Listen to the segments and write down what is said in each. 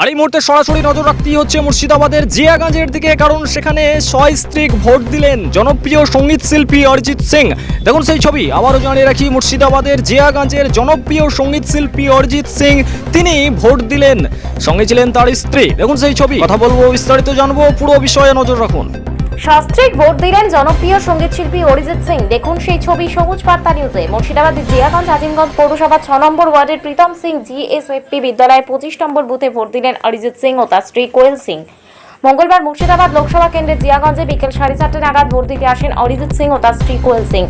আর এই মুহূর্তে সরাসরি নজর রাখতেই হচ্ছে মুর্শিদাবাদের জিয়াগঞ্জের দিকে, কারণ সেখানে সস্ত্রীক ভোট দিলেন জনপ্রিয় সংগীত শিল্পী অরিজিৎ সিং। দেখুন সেই ছবি, আবারও জানিয়ে রাখি, মুর্শিদাবাদের জিয়াগঞ্জের জনপ্রিয় সংগীত শিল্পী অরিজিৎ সিং, তিনি ভোট দিলেন। সঙ্গে ছিলেন তার স্ত্রী। দেখুন সেই ছবি, কথা বলব বিস্তারিত জানব, পুরো বিষয়ে নজর রাখুন। শাস্ত্রিক ভোট দিলেন জনপ্রিয় সঙ্গীতশিল্পী অরিজিৎ সিং। দেখুন সেই ছবি সবুজ বার্তা নিউজে। মুর্শিদাবাদের জিয়াগঞ্জ, আজিমগঞ্জ পৌরসভা ছ নম্বর ওয়ার্ডের প্রীতম সিং, জিএসএফপি বিদ্যালয়ে পঁচিশ নম্বর বুথে ভোট দিলেন অরিজিৎ সিং ও তার স্ত্রী কোয়েল সিং। মঙ্গলবার মুর্শিদাবাদ লোকসভা কেন্দ্রের জিয়াগঞ্জে বিকেল সাড়ে চারটে নাগাদ ভোট দিতে আসেন অরিজিৎ সিং ও তার স্ত্রী Koyel Singh.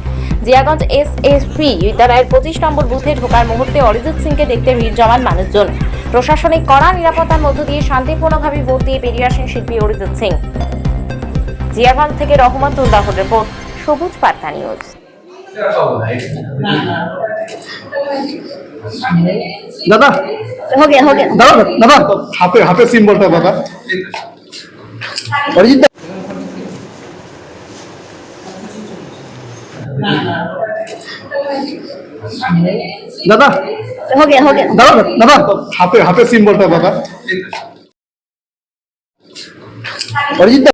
Jiaganj S S P বিদ্যালয়ের পঁচিশ নম্বর বুথে ঢোকার মুহূর্তে অরিজিৎ সিংকে দেখতে ভিড় জমান মানুষজন। প্রশাসনিক কড়া নিরাপত্তার মধ্য দিয়ে শান্তিপূর্ণভাবে ভোট দিয়ে বেরিয়ে আসেন শিল্পী অরিজিৎ সিং। জিয়াগঞ্জ থেকে রহমতুল্লাহর রিপোর্ট সবুজ পার্তা নিউজ। দাদা। হোগে হোগে। দাদা দাদা। হাতে হাতে সিম্বলটা দাদা। অরিজিৎ দাদা। হোগে হোগে। দাদা দাদা। হাতে হাতে সিম্বলটা দাদা। অরিজিৎ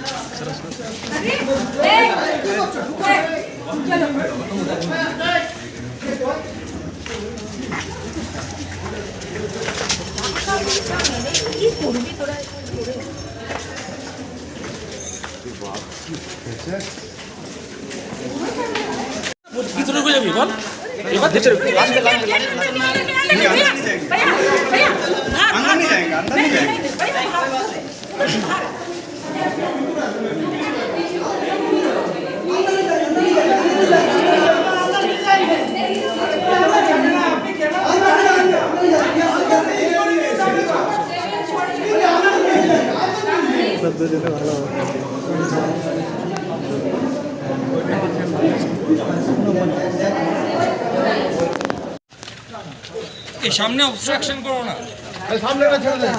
কি তোর যাবি বল এবার দেখছ আজকে এই সামনে অবস্ট্রাকশন করো না। সামনে ছেড়ে